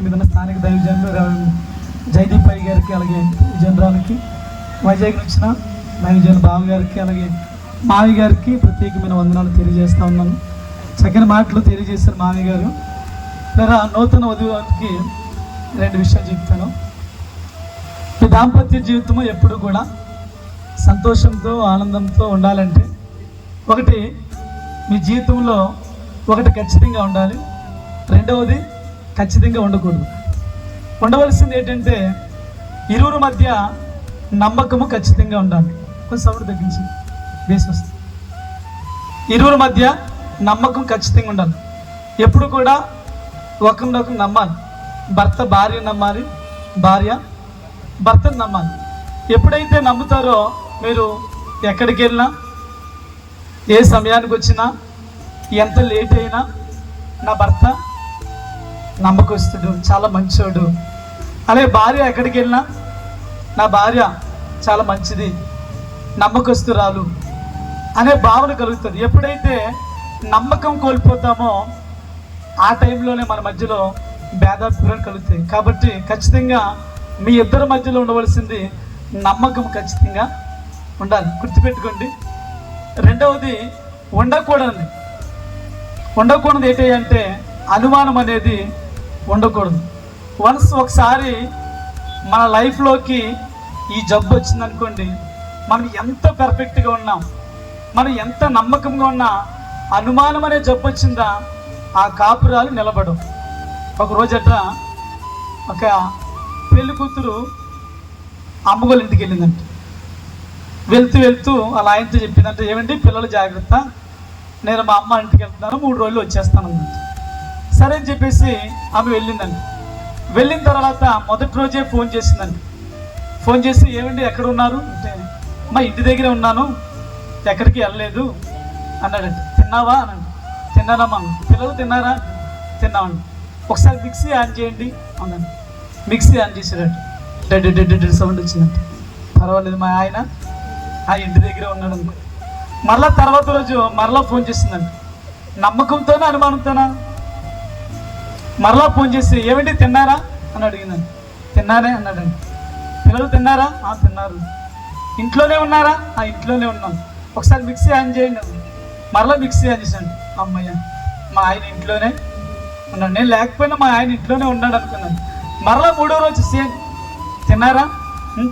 మీద స్థానిక దైవజనులు రెవరెండ్ జయదీప్ గారికి అలాగే జనరాలకి వైజాగ్ వచ్చిన దైవజన్ బాబు గారికి అలాగే మావి గారికి ప్రత్యేకమైన వందనాలు తెలియజేస్తా ఉన్నాను. చక్కని మాటలు తెలియజేశారు మావి గారు. లేదా నూతన వధువుకి రెండు విషయాలు చెప్తాను. మీ దాంపత్య జీవితము ఎప్పుడు కూడా సంతోషంతో ఆనందంతో ఉండాలంటే ఒకటి మీ జీవితంలో ఒకటి ఖచ్చితంగా ఉండాలి. రెండవది ఖచ్చితంగా ఉండకూడదు. ఉండవలసింది ఏంటంటే ఇరువురు మధ్య నమ్మకము ఖచ్చితంగా ఉండాలి. కొంచెం సౌండ్ తగ్గించి. బేస్ వస్తుంది. ఇరువురు మధ్య నమ్మకం ఖచ్చితంగా ఉండాలి. ఎప్పుడు కూడా ఒకరినొకరు నమ్మాలి. భర్త భార్య నమ్మాలి. భార్య భర్తను నమ్మాలి. ఎప్పుడైతే నమ్ముతారో మీరు ఎక్కడికి వెళ్ళినా ఏ సమయానికి వచ్చినా ఎంత లేట్ అయినా నా భర్త నమ్మకస్తుడు చాలా మంచోడు. అలాగే భార్య ఎక్కడికి వెళ్ళినా నా భార్య చాలా మంచిది నమ్మకస్తురాలు అనే భావన కలుగుతుంది. ఎప్పుడైతే నమ్మకం కోల్పోతామో ఆ టైంలోనే మన మధ్యలో భేదాభిప్రాయాలు కలుగుతాయి. కాబట్టి ఖచ్చితంగా మీ ఇద్దరి మధ్యలో ఉండవలసింది నమ్మకం ఖచ్చితంగా ఉండాలి. గుర్తుపెట్టుకోండి. రెండవది ఉండకూడదు ఉండకూడదు ఏంటి అంటే అనుమానం అనేది ఉండకూడదు. వన్స్ ఒకసారి మన లైఫ్లోకి ఈ జబ్బు వచ్చిందనుకోండి మనం ఎంత పర్ఫెక్ట్గా ఉన్నాం మనం ఎంత నమ్మకంగా ఉన్నా అనుమానం అనే జబ్బు వచ్చిందా ఆ కాపురాలు నిలబడవు. ఒక రోజట ఒక పెళ్ళి కూతురు అమ్మగోళ్ళ ఇంటికి వెళ్ళిందంట. వెళ్తూ వెళ్తూ అలా ఆయనతో చెప్పిందంటే ఏమండి పిల్లలు జాగ్రత్త నేను మా అమ్మ ఇంటికి వెళ్తున్నాను మూడు రోజులు వచ్చేస్తాను అన్నట్టు సరే అని చెప్పేసి ఆమె వెళ్ళిందండి. వెళ్ళిన తర్వాత మొదటి రోజే ఫోన్ చేసిందండి. ఫోన్ చేసి ఏమండి ఎక్కడ ఉన్నారు? అంటే మా ఇంటి దగ్గరే ఉన్నాను. ఎక్కడికి వెళ్ళలేదు. అన్నాడండి. తిన్నావా? అనండి తిన్నానమ్మా. పిల్లలు తిన్నారా? తిన్నామండి. ఒకసారి మిక్సీ ఆన్ చేయండి. అన్నాను మిక్సీ ఆన్ చేసాడట డెడ్ డెడ్ డెడ్ సౌండ్ వచ్చిందంట పర్వాలేదు మా ఆయన ఆ ఇంటి దగ్గరే ఉన్నాడు అనుకో. మరలా తర్వాత రోజు మరలా ఫోన్ చేసిందంట నమ్మకంతోనా అనుమానంతోనా? మరలా ఫోన్ చేసి ఏమిటి తిన్నారా? అని అడిగినాను తిన్నారే అన్నాడు పిల్లలు తిన్నారా? ఆ తిన్నారు. ఇంట్లోనే ఉన్నారా? ఆ ఇంట్లోనే ఉన్నాం. ఒకసారి మిక్సీ ఆన్ చేయండి మరలా మిక్సీ ఆన్ చేశాను అమ్మయ్య మా ఆయన ఇంట్లోనే ఉన్నాడు. నేను లేకపోయినా మా ఆయన ఇంట్లోనే ఉన్నాడు అనుకున్నాను. మరలా మూడో రోజు సేమ్ తిన్నారా?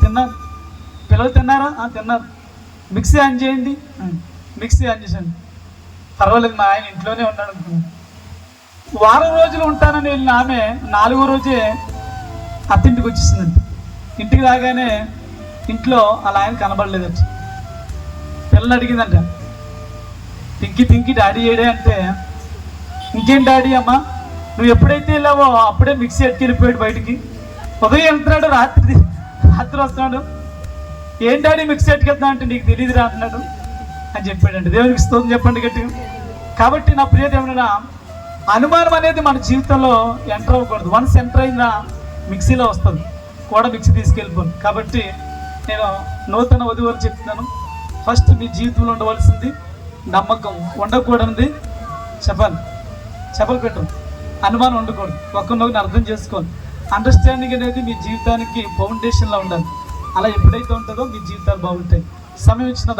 తిన్నారు పిల్లలు తిన్నారా? ఆ తిన్నారు. మిక్సీ ఆన్ చేయండి మిక్సీ ఆన్ చేశాను పర్వాలేదు మా ఆయన ఇంట్లోనే ఉన్నాడు అనుకున్నాను. వారం రోజులు ఉంటానని వెళ్ళిన ఆమె నాలుగో రోజే అత్తింటికి వచ్చేసిందండి ఇంటికి రాగానే ఇంట్లో అలా ఆయన కనబడలేదట. పిల్లలు అడిగిందంట తింకి తింకి డాడీ ఏడే? అంటే ఇంకేం డాడీ అమ్మా నువ్వు ఎప్పుడైతే వెళ్ళావో అప్పుడే మిక్సీ ఎట్టుకెళ్ళిపోయాడు బయటికి. ఉదయం వెళ్తున్నాడు రాత్రి రాత్రి వస్తున్నాడు. ఏం డాడీ మిక్సీ ఎట్టుకెళ్తున్నా అంటే నీకు తెలియదురా అంటున్నాడు అని చెప్పాడండి దేవునికి స్తోత్రం చెప్పండి గట్టిగా. కాబట్టి నా ప్రియ దేవుడా అనుమానం అనేది మన జీవితంలో ఎంటర్ అవ్వకూడదు. వన్స్ ఎంటర్ అయినా మిక్సీలో వస్తుంది. కూడా మిక్సీ తీసుకెళ్ళిపోను. కాబట్టి నేను నూతన వధువులు చెప్తున్నాను. ఫస్ట్ మీ జీవితంలో ఉండవలసింది నమ్మకం ఉండకూడనిది చెప్పాలి. చెప్పలు పెట్టు. అనుమానం ఉండకూడదు. ఒకరినొకరిని అర్థం చేసుకోవాలి అండర్స్టాండింగ్ అనేది మీ జీవితానికి ఫౌండేషన్లో ఉండాలి. అలా ఎప్పుడైతే ఉంటుందో మీ జీవితాలు బాగుంటాయి. సమయం ఇచ్చిన